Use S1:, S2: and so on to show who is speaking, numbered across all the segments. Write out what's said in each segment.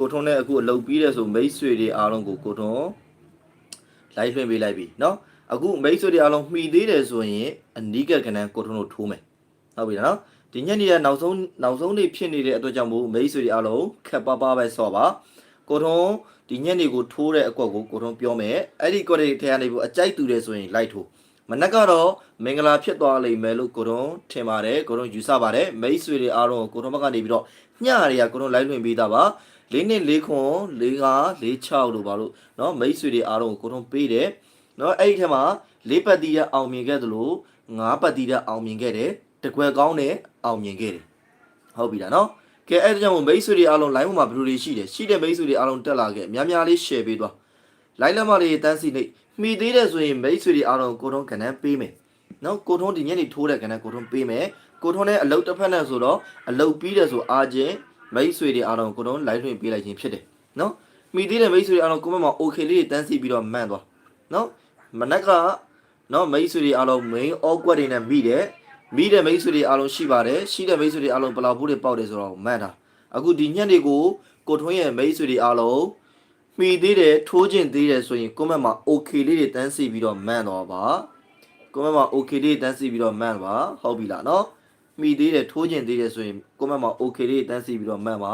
S1: ကိုထွန်းနဲ့အခုအလုပ်ပြီးတယ်ဆိုမိတ်ဆွေတွေအားလုံးကိုကိုထွန်းလိုက်လွှင့်ပေးလိုက်ပြီเนาะအခုမိတ်ဆွေတွေအားလုံးမှီသေးတယ်ဆိုရင်အနီးကပ်ကနန်းကိုထွန်းတို့ထိုးမယ်ဟုတ်ပြီနော်ဒီညနေကနောက်ဆုံးနောက်ဆုံးနေ့ဖြစ်နေတဲ့အတွက်ကြောင့်မို့မိတ်ဆွေတွေအားလုံးခက်ပါပါပဲဆော့ပါကိုထွန်းဒီညနေကိုထိုးတဲ့အကွက်ကိုကိုထွန်းပြောမယ်အဲ့ဒီကွက်တွေထဲကနေပြီးအကြိုက်တူတယ်ဆိုရင်လိုက်ထိုးမနက်ကတော့မင်္ဂလာဖြစ်သွားလိမ့်မယ်လို့ကိုထွန်းထင်ပါတယ်ကိုထွန်းယူဆပါတယ်မိတ်ဆွေတွေအားလုံးကိုထွန်းဘက်ကနေပြီးတော့ညတွေကကိုထွန်းလိုက်လွှင့်ပေးတာပါ လေးနှစ်လေးခွန်လေးကားလေး6လို့ပါလို့เนาะမိတ်ဆွေတွေအားလုံးကိုကိုထုံးပေးတယ်เนาะအဲ့ဒီထက်မှာလေးပတ်တီးရအောင်မြင်ခဲ့သလိုငါးပတ်တီးရအောင်မြင်ခဲ့တယ်တကွယ်ကောင်းနဲ့အောင်မြင်ခဲ့တယ်ဟုတ်ပြီလားเนาะကဲအဲ့ဒါကြောင့်မို့မိတ်ဆွေတွေအားလုံး line ပေါ်မှာဘယ်လိုတွေရှိတယ်ရှိတဲ့မိတ်ဆွေတွေအားလုံးတက်လာခဲ့များများလေး share ပေးသွား line လက်မလေးတန်းစီနေမိသေးတယ်ဆိုရင်မိတ်ဆွေတွေအားလုံးကိုထုံးကဏ္ဍပေးမယ်เนาะကိုထုံးဒီညနေထိုးတဲ့ကဏ္ဍကိုထုံးပေးမယ်ကိုထုံးနဲ့အလုတ်တစ်ဖက်နဲ့ဆိုတော့အလုတ်ပြီးတယ်ဆိုအားချင်း မိတ်ဆွေတွေအားလုံးကိုတော့ live လွှင့်ပေးလိုက်ခြင်းဖြစ်တယ်နော်မိသေးတဲ့မိတ်ဆွေတွေအားလုံးကိုမမ okay လေးတွေတန်းစီပြီးတော့မှန်သွားနော်မနက်ကနော်မိတ်ဆွေတွေအားလုံး main awkward တွေနဲ့မိတယ်မိတဲ့မိတ်ဆွေတွေအားလုံးရှိပါတယ်ရှိတဲ့မိတ်ဆွေတွေအားလုံးဘလောက်ဘူးတွေပေါက်တယ်ဆိုတော့မှန်တာအခုဒီညက်တွေကိုကိုထွန်းရဲ့မိတ်ဆွေတွေအားလုံးမိသေးတယ်ထိုးကျင်သေးတယ်ဆိုရင်ကိုမမ okay လေးတွေတန်းစီပြီးတော့မှန်သွားပါကိုမမ okay လေးတန်းစီပြီးတော့မှန်ပါဟုတ်ပြီလားနော် မိသေးတယ်ထိုးကျင်သေးတယ်ဆိုရင်ကိုမတ်မှာ okay လေးတန်းစီပြီးတော့မှန်ပါ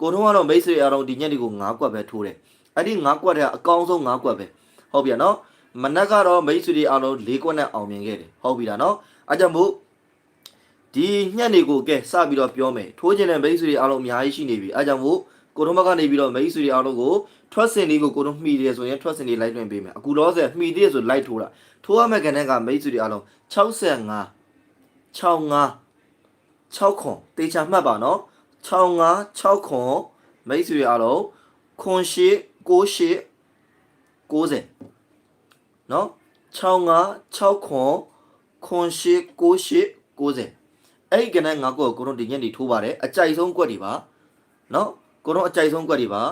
S1: ကိုထုံးကတော့မိတ်ဆွေအားလုံးဒီညက်တွေကို9ကွက်ပဲထိုးတယ်အဲ့ဒီ9ကွက်တဲ့အကောင်းဆုံး9ကွက်ပဲဟုတ်ပြီနော်မနက်ကတော့မိတ်ဆွေတွေအားလုံး4ကွက်နဲ့အောင်မြင်ခဲ့တယ်ဟုတ်ပြီလားနော်အားကြောင့်မို့ဒီညက်တွေကိုကဲစပြီးတော့ပြောမယ်ထိုးကျင်တဲ့မိတ်ဆွေတွေအားလုံးအများကြီးရှိနေပြီအားကြောင့်မို့ကိုထုံးဘက်ကနေပြီးတော့မိတ်ဆွေတွေအားလုံးကို trust စင်လေးကိုကိုထုံးမှီတယ်ဆိုရင် trust စင်လေးလိုက်တွင်ပေးမယ်အခုတော့ဆိုမှီသေးတယ်ဆိုလိုက်ထိုးတာထိုးရမယ့်ကဏ္ဍကမိတ်ဆွေတွေအားလုံး65 65 6ခွန်တေချာမှတ်ပါနော်65 6ခွန်မိတ်ဆွေအားလုံးခွန်ရှိ68 90နော်65 6ခွန်ခွန်ရှိ68 90အဲ့ဒီကနေ့ငါကိုကိုတို့ဒီညနေထိုးပါတယ်အကြိုက်ဆုံးကွက်တွေပါနော်ကိုတို့အကြိုက်ဆုံးကွက်တွေပါ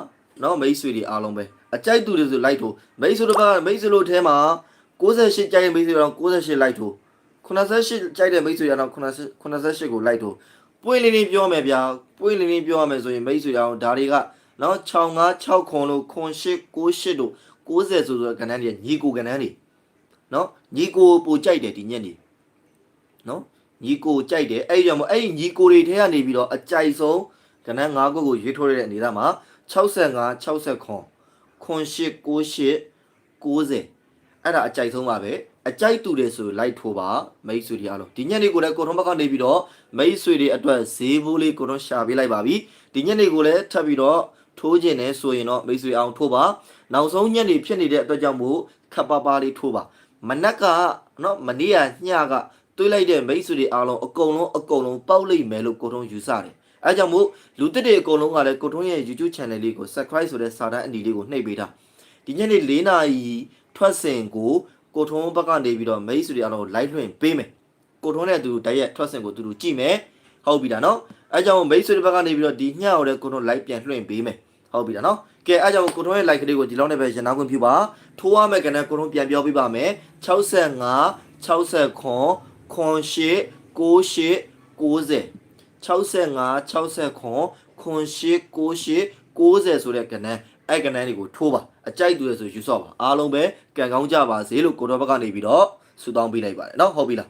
S1: နော်မိတ်ဆွေတွေအားလုံးပဲအကြိုက်သူတွေဆိုလိုက်ထိုးမိတ်ဆွေတို့ကမိတ်ဆွေတို့ထဲမှာ68ကြိုက်မိတ်ဆွေတို့68လိုက်ထိုး 88ကြိုက်တဲ့မိတ်ဆွေရအောင်88ကိုလိုက်တော့ပွင့်လင်းလင်းပြောမယ်ဗျာပွင့်လင်းလင်းပြောရမယ်ဆိုရင်မိတ်ဆွေရအောင်ဒါတွေကနော်65 6ခွန်လို့ခွန်8 98တို့90ဆိုဆိုကဏ္ဍတွေညီကိုကဏ္ဍတွေနော်ညီကိုပိုကြိုက်တယ်ဒီညက်နေနော်ညီကိုကြိုက်တယ်အဲ့ဒီကြောင့်မို့အဲ့ဒီညီကိုတွေထဲကနေပြီးတော့အကြိုက်ဆုံးကဏ္ဍ9ခုကိုရွေးထိုးရတဲ့အနေသားမှာ65 60ခွန်ခွန်8 98 90အဲ့ဒါအကြိုက်ဆုံးပါပဲ အကြိုက်တူတယ်ဆိုလိုက်ထိုးပါမိတ်ဆွေတွေအားလုံးဒီညက်နေကိုလည်းကိုထုံးဘက်ကနေပြီးတော့မိတ်ဆွေတွေအတွက်ဈေးဘိုးလေးကိုထုံးရှာပေးလိုက်ပါပြီဒီညက်နေကိုလည်းထပ်ပြီးတော့ထိုးခြင်းနဲ့ဆိုရင်တော့မိတ်ဆွေအောင်ထိုးပါနောက်ဆုံးညက်နေဖြစ်နေတဲ့အတွက်ကြောင့်မို့ခပ်ပါပါလေးထိုးပါမနက်ကနော်မနေ့ကညကတွေးလိုက်တဲ့မိတ်ဆွေတွေအားလုံးအကုန်လုံးအကုန်လုံးပေါက်လိမ့်မယ်လို့ကိုထုံးယူဆတယ်အဲကြောင့်မို့လူတစ်တွေအကုန်လုံးကလည်းကိုထုံးရဲ့ YouTube channel လေးကို subscribe ဆိုတဲ့စာတန်းအနီလေးကိုနှိပ်ပေးတာဒီညနေ၄နာရီထွက်စဉ်ကို ကိုထုံးဘက်ကနေပြီးတော့မိတ်ဆွေတွေအားလုံး live လွှင့်ပေးမယ်ကိုထုံးနဲ့အတူတိုက်ရိုက်ထွက်စဉ်ကိုသူတို့ကြည့်မယ်ဟုတ်ပြီလားနော်အဲကြောင့်မိတ်ဆွေတွေဘက်ကနေပြီးတော့ဒီညော်တဲ့ကိုထုံး live ပြန်လွှင့်ပေးမယ်ဟုတ်ပြီလားနော်ကဲအဲကြောင့်ကိုထုံးရဲ့ live ကလေးကိုဒီလောက်နဲ့ပဲရန်နာခွင့်ပြုပါထိုးရမယ့်ကဏ္ဍကိုထုံးပြန်ပြောပြပါမယ်65 60ခွန်ခွန်ရှိ98 90 65 60ခွန်ခွန်ရှိ98 90ဆိုတဲ့ကဏ္ဍ အဲ့ကနန်းတွေကိုထိုးပါအကြိုက်သူရဆိုယူဆော့ပါအားလုံးပဲကံကောင်းကြပါစေလို့ကိုတော်ဘက်ကနေပြီးတော့ဆုတောင်းပေးလိုက်ပါတယ်နော်ဟုတ်ပြီလား